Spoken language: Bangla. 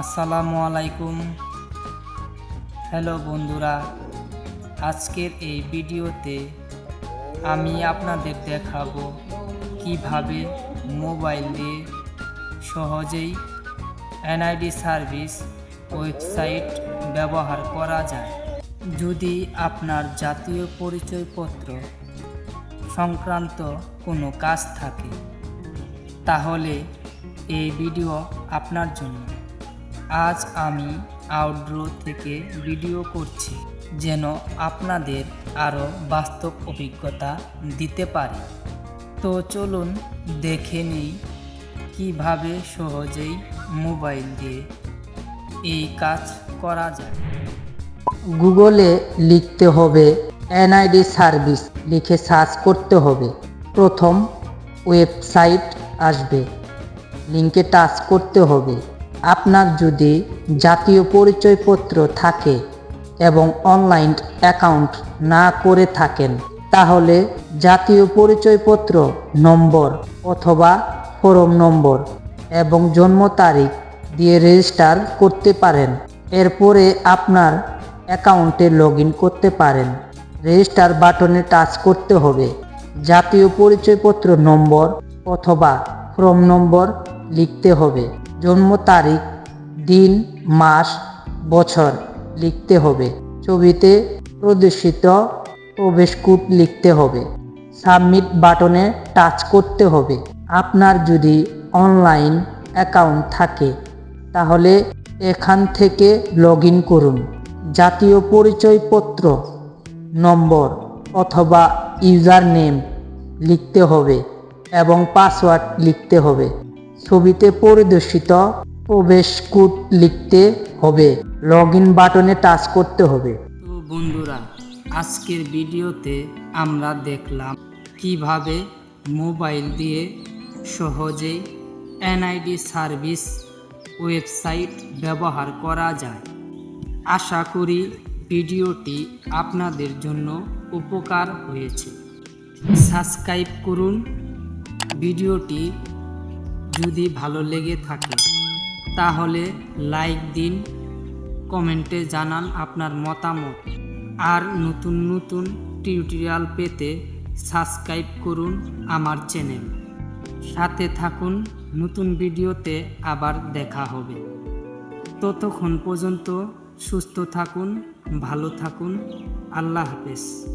আসসালামু আলাইকুম। হ্যালো বন্ধুরা, আজকের এই ভিডিওতে আমি আপনাদের দেখাবো কীভাবে মোবাইল দিয়ে সহজেই এনআইডি সার্ভিস ওয়েবসাইট ব্যবহার করা যায়। যদি আপনার জাতীয় পরিচয়পত্র সংক্রান্ত কোনো কাজ থাকে, তাহলে এই ভিডিও আপনার জন্য। আজ আমি আউটডোর থেকে ভিডিও করছি যেন আপনাদের আরও বাস্তব অভিজ্ঞতা দিতে পারি। তো চলুন দেখে নিই কীভাবে সহজেই মোবাইল দিয়ে এই কাজ করা যায়। গুগলে লিখতে হবে এনআইডি সার্ভিস, লিখে সার্চ করতে হবে। প্রথম ওয়েবসাইট আসবে লিঙ্কে টাচ করতে হবে। আপনার যদি জাতীয় পরিচয়পত্র থাকে এবং অনলাইন অ্যাকাউন্ট না করে থাকেন, তাহলে জাতীয় পরিচয়পত্র নম্বর অথবা ফরম নম্বর এবং জন্ম তারিখ দিয়ে রেজিস্টার করতে পারেন। এরপরে আপনার অ্যাকাউন্টে লগ করতে পারেন। রেজিস্টার বাটনে টাচ করতে হবে। জাতীয় পরিচয়পত্র নম্বর অথবা ফর্ম নম্বর লিখতে হবে। জন্ম তারিখ, দিন, মাস, বছর লিখতে হবে। ছবিতে প্রদর্শিত প্রবেশ কোড লিখতে হবে। সাবমিট বাটনে টাচ করতে হবে। আপনার যদি অনলাইন অ্যাকাউন্ট থাকে, তাহলে এখান থেকে লগ করুন। জাতীয় পরিচয়পত্র, নম্বর অথবা ইউজার নেম লিখতে হবে এবং পাসওয়ার্ড লিখতে হবে। ছবিতে পরিদর্শিত প্রবেশ কোড লিখতে হবে। লগ ইন বাটনে টাচ করতে হবে। তো বন্ধুরা, আজকের ভিডিওতে আমরা দেখলাম কীভাবে মোবাইল দিয়ে সহজেই এনআইডি সার্ভিস ওয়েবসাইট ব্যবহার করা যায়। আশা করি ভিডিওটি আপনাদের জন্য উপকার হয়েছে। সাবস্ক্রাইব করুন। ভিডিওটি যদি ভালো লেগে থাকে, তাহলে লাইক দিন, কমেন্টে জানান আপনার মতামত। আর নতুন নতুন টিউটোরিয়াল পেতে সাবস্ক্রাইব করুন আমার চ্যানেল। সাথে থাকুন, নতুন ভিডিওতে আবার দেখা হবে। ততক্ষণ পর্যন্ত সুস্থ থাকুন, ভালো থাকুন, আল্লাহ হাফেজ।